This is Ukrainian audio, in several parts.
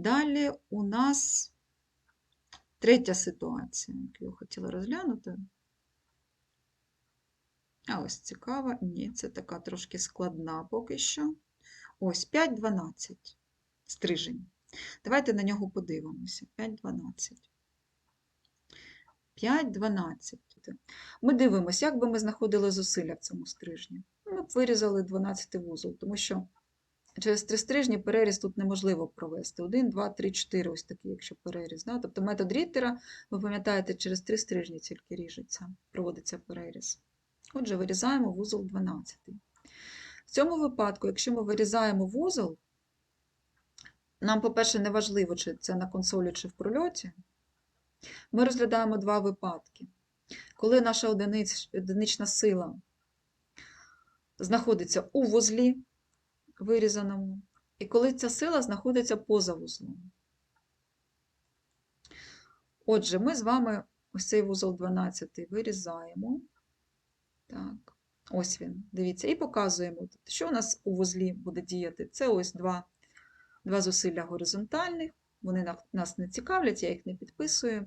Далі у нас третя ситуація, яку я хотіла розглянути. А ось цікава. Ні, це така трошки складна поки що. Ось 5-12 стрижень. Давайте на нього подивимося. 5-12. 5-12. Ми дивимося, як би ми знаходили зусилля в цьому стрижні. Ми б вирізали 12 вузол, тому що через три стрижні переріз тут неможливо провести. 1, 2, 3, 4, ось такий, якщо переріз. Да? Тобто метод Ріттера, ви пам'ятаєте, через три стрижні тільки ріжеться, проводиться переріз. Отже, вирізаємо вузол 12. В цьому випадку, якщо ми вирізаємо вузол, нам, по-перше, не важливо, чи це на консолі, чи в прольоті. Ми розглядаємо два випадки. Коли наша одинична сила знаходиться у вузлі вирізаному, і коли ця сила знаходиться поза вузлом. Отже, ми з вами ось цей вузол 12 вирізаємо. Так, ось він, дивіться, і показуємо, що у нас у вузлі буде діяти. Це ось два, два зусилля горизонтальних, вони на- нас не цікавлять, я їх не підписую.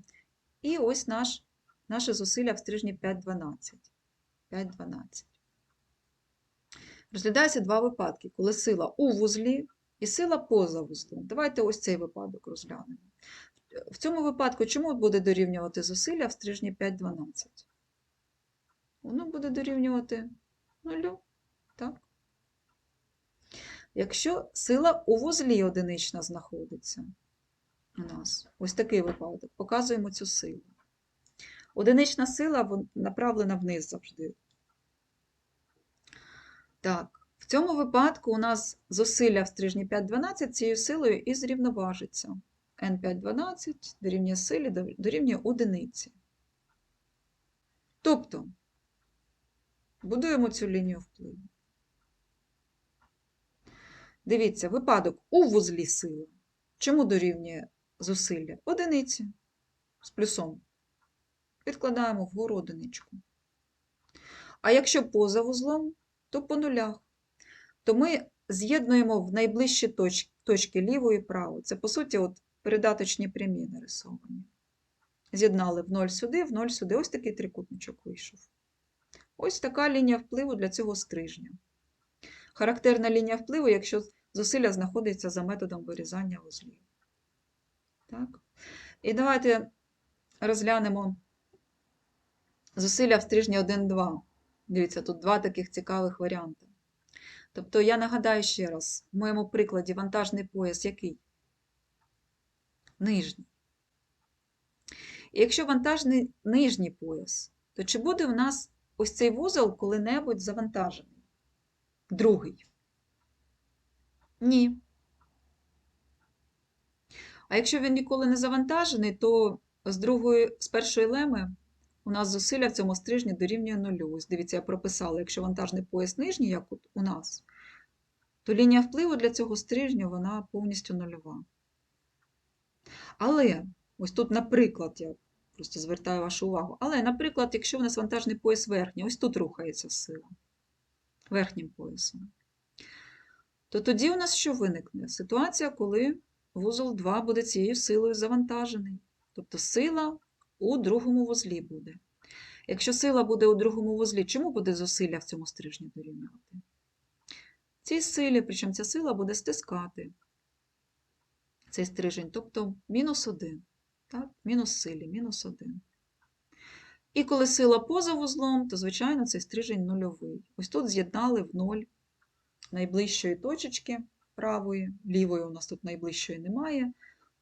І ось наш, наше зусилля в стрижні 5-12. 5-12. Розглядаються два випадки, коли сила у вузлі і сила поза вузлом. Давайте ось цей випадок розглянемо. В цьому випадку чому буде дорівнювати зусилля в стрижні 5-12? Воно буде дорівнювати нулю. Так? Якщо сила у вузлі одинична знаходиться у нас, ось такий випадок, показуємо цю силу. Одинична сила направлена вниз завжди. Так, в цьому випадку у нас зусилля в стрижні 5-12 цією силою і зрівноважиться. N5-12 дорівнює силі, дорівнює одиниці. Тобто, будуємо цю лінію впливу. Дивіться, випадок у вузлі сили. Чому дорівнює зусилля? Одиниці з плюсом. Підкладаємо вгору одиничку. А якщо поза вузлом, то по нулях. То ми з'єднуємо в найближчі точ- точки ліву і праву. Це, по суті, от передаточні прямі нарисовані. З'єднали в 0 сюди, в 0 сюди. Ось такий трикутничок вийшов. Ось така лінія впливу для цього стрижня. Характерна лінія впливу, якщо зусилля знаходиться за методом вирізання вузлів. Так. І давайте розглянемо зусилля в стрижні 1-2. Дивіться, тут два таких цікавих варіанти. Тобто, я нагадаю ще раз, в моєму прикладі вантажний пояс який? Нижній. І якщо вантажний нижній пояс, то чи буде в нас ось цей вузол коли-небудь завантажений? Другий? Ні. А якщо він ніколи не завантажений, то з другої, з першої леми у нас зусилля в цьому стрижні дорівнює нулю. Ось дивіться, я прописала, якщо вантажний пояс нижній, як у нас, то лінія впливу для цього стрижня вона повністю нульова. Але, ось тут, наприклад, я просто звертаю вашу увагу, але, наприклад, якщо у нас вантажний пояс верхній, ось тут рухається сила верхнім поясом, то тоді у нас що виникне? Ситуація, коли вузол 2 буде цією силою завантажений. Тобто сила у другому вузлі буде. Якщо сила буде у другому вузлі, чому буде зусилля в цьому стрижні дорівнювати? Цій силі, причому ця сила буде стискати цей стрижень, тобто мінус 1. Так? Мінус силі, мінус 1. І коли сила поза вузлом, то, звичайно, цей стрижень нульовий. Ось тут з'єднали в ноль найближчої точечки правої, лівої у нас тут найближчої немає.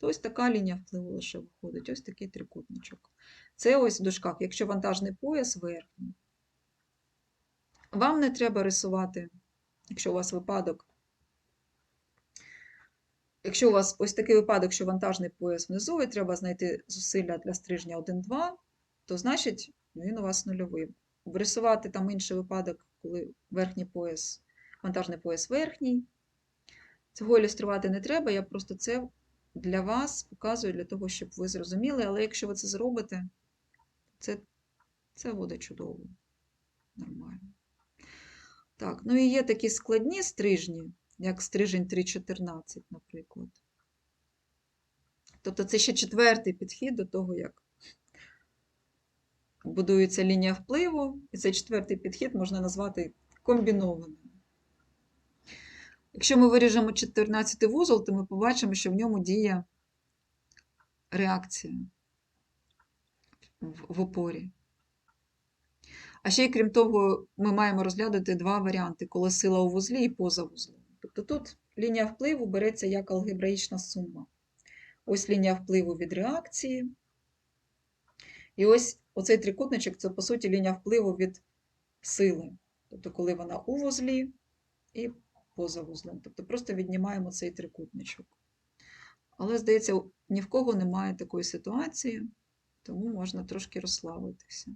То ось така лінія впливу лише виходить, ось такий трикутничок. Це ось в дужках, якщо вантажний пояс верхній. Вам не треба рисувати, якщо у вас випадок. Якщо у вас ось такий випадок, що вантажний пояс внизу, і треба знайти зусилля для стрижня 1-2, то значить він у вас нульовий. Врисувати там інший випадок, коли верхній пояс, вантажний пояс верхній. Цього ілюструвати не треба, я просто це для вас показую для того, щоб ви зрозуміли, але якщо ви це зробите, це, це буде чудово. Нормально. Так, ну і є такі складні стрижні, як стрижень 3.14, наприклад. Тобто це ще четвертий підхід до того, як будується лінія впливу, і цей четвертий підхід можна назвати комбінованим. Якщо ми виріжемо 14 вузол, то ми побачимо, що в ньому діє реакція в, опорі. А ще й крім того, ми маємо розглядати два варіанти, коли сила у вузлі і поза вузлом. Тобто тут лінія впливу береться як алгебраїчна сума. Ось лінія впливу від реакції. І ось оцей трикутничок це, по суті, лінія впливу від сили. Тобто, коли вона у вузлі і поза вузлом. Тобто просто віднімаємо цей трикутничок. Але, здається, ні в кого немає такої ситуації, тому можна трошки розслабитися.